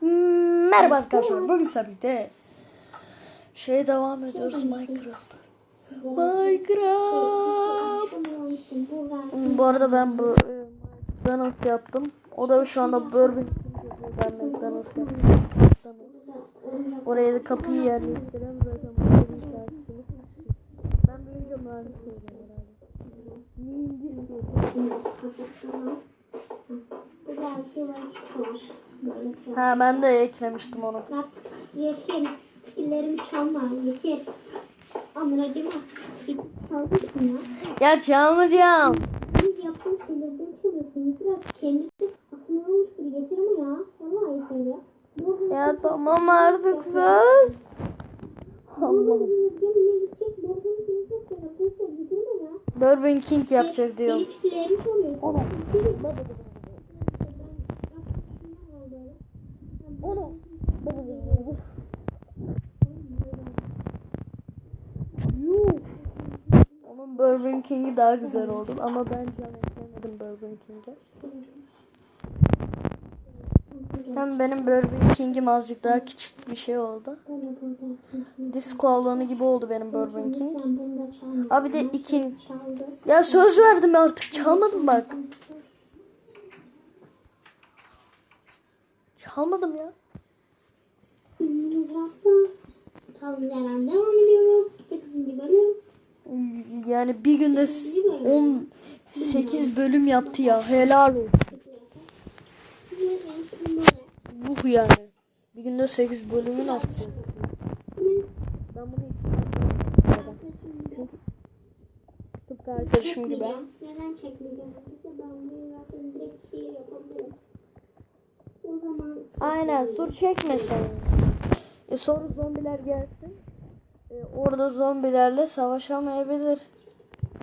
Hmm, Merhaba arkadaşlar. Bugün birlikte şey devam ediyoruz Minecraft. Minecraft. Bu arada ben bu e, McDonald's yaptım. O da şu anda Burger. Ben McDonald's yaptım. McDonald's. Oraya da kapıyı yerleştirelim zaten. Ben büyüyünce mühendis olacağım herhalde. Mühendis mi? Bu da şey var çıkıyor. Ha ben de eklemiştim onu. Yeter. Fikirlerimi çalma. Yeter. Anıracıma. Çalmışsın ya. Ya çalmayacağım. Benim yaptığım şeylerden çalıyorsun. Artık. Kendisi aklına almış gibi. Yeter ama ya. Vallahi yeter ya. Ya tamam artık sus. Allah. Burger King yapacak diyor. Benim fikirlerimi çalıyorsun. Onu. Onun Burger King'i daha güzel oldu ama ben can eklemedim Burger King'e. Hem benim Burger King'im azıcık daha küçük bir şey oldu. Disco alanı gibi oldu benim Burger King. Abi de ikin. Ya söz verdim artık çalmadım bak. Çalmadım ya. Yerden devam ediyoruz. 8. bölüm. Yani bir günde s- 18 bölüm yaptı ya. Helal olsun. Yuh yani. Bir günde 8 bölümü nasıl? Ben bunu Tıpkı arkadaşım gibi. Çekmeyeceğim. Neden çekmeyeceğim? İşte ben bunu zaten direkt şiir yapabilirim. O zaman Aynen sur çekmesin. E sonra zombiler gelsin. E, orada zombilerle savaşamayabilir.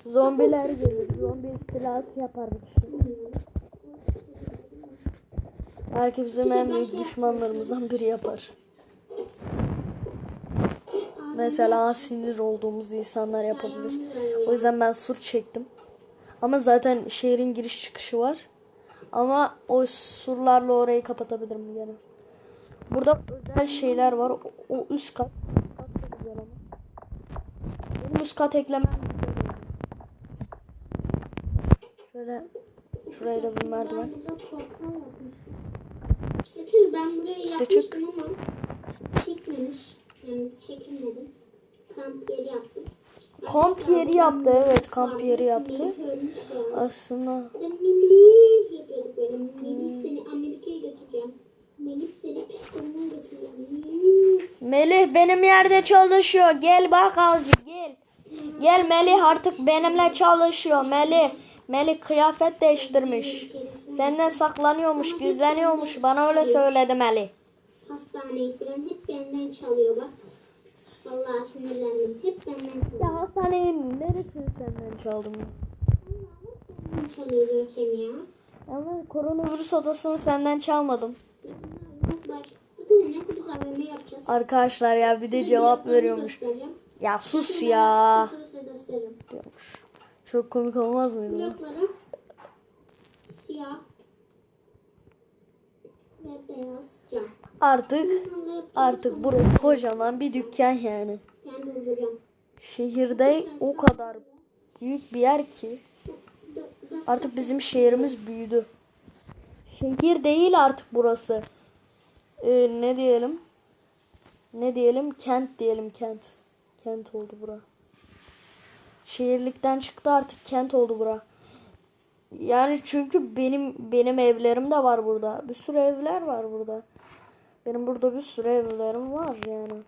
Zombiler gelir. Zombi istilası yapar bir kişi. Belki bizim en büyük düşmanlarımızdan biri yapar. Mesela sinir olduğumuz insanlar yapabilir. O yüzden ben sur çektim. Ama zaten şehrin giriş çıkışı var. Ama o surlarla orayı kapatabilirim gene. Burada özel şeyler var. O, o üst kat. Üst kat güzel ama. Benim üst kat eklemem. Şöyle şuraya da bir merdiven. Çünkü ben çık. yapmıştım ama çekmemiş. Yani çekilmedim. Kamp yeri yaptım. Kamp yeri yaptı evet kamp yeri yaptı. Aslında Böyle. Minik seni Amerika'ya götüreceğim. Minik seni psikolojine götüreceğim. Melih benim yerde çalışıyor. Gel bak azıcık gel. Gel Melih artık benimle çalışıyor. Melih. Melih kıyafet değiştirmiş. Senden saklanıyormuş, gizleniyormuş. Bana öyle söyledi Melih. Hastaneye falan hep benden çalıyor bak. Vallahi sinirlendim. Hep benden çalıyor. Ya hastanenin neresini senden çaldım? Benden çalıyor Görkem ya. Ama koronavirüs odasını senden çalmadım. Arkadaşlar ya bir de cevap veriyormuş. Ya sus ya. Diyormuş. Çok komik olmaz mıydı? siyah. Artık artık burası kocaman bir dükkan yani. Şehirde o kadar büyük bir yer ki artık bizim şehrimiz büyüdü. Şehir değil artık burası. Ee, ne diyelim? Ne diyelim? Kent diyelim kent. Kent oldu bura. Şehirlikten çıktı artık kent oldu bura. Yani çünkü benim benim evlerim de var burada. Bir sürü evler var burada. Benim burada bir sürü evlerim var yani.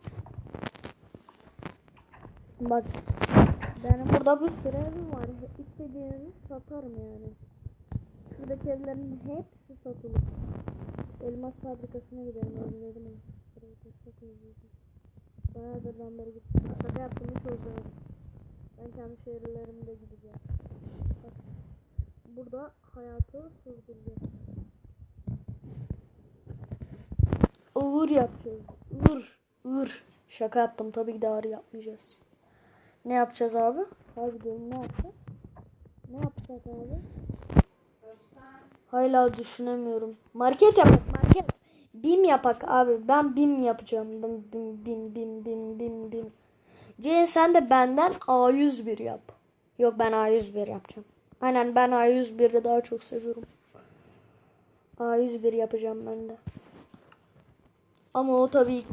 Bak benim burada bir sürü evim var. İstediğinizi satarım yani. Şuradaki evlerin hepsi satılır. Elmas fabrikasına gidelim. Da çok özledim. Bayağıdır ben beri gittim. Şaka yaptım hiç özlemedim. Ben kendi şehirlerimde gideceğim. Bak. Burada hayatı sürdüreceğiz. Uğur yapacağız. Uğur. Uğur. Şaka yaptım. Tabii ki de ağrı yapmayacağız. Ne yapacağız abi? Hadi diyorum ne yapacağız? Ne yapacağız abi? Hala düşünemiyorum. Market yapmak market. Bim yapak abi. Ben bim yapacağım. Ben bim bim bim bim bim bim. C sen de benden A101 yap. Yok ben A101 yapacağım. Aynen ben A101'i daha çok seviyorum. A101 yapacağım ben de. Ama o tabii ki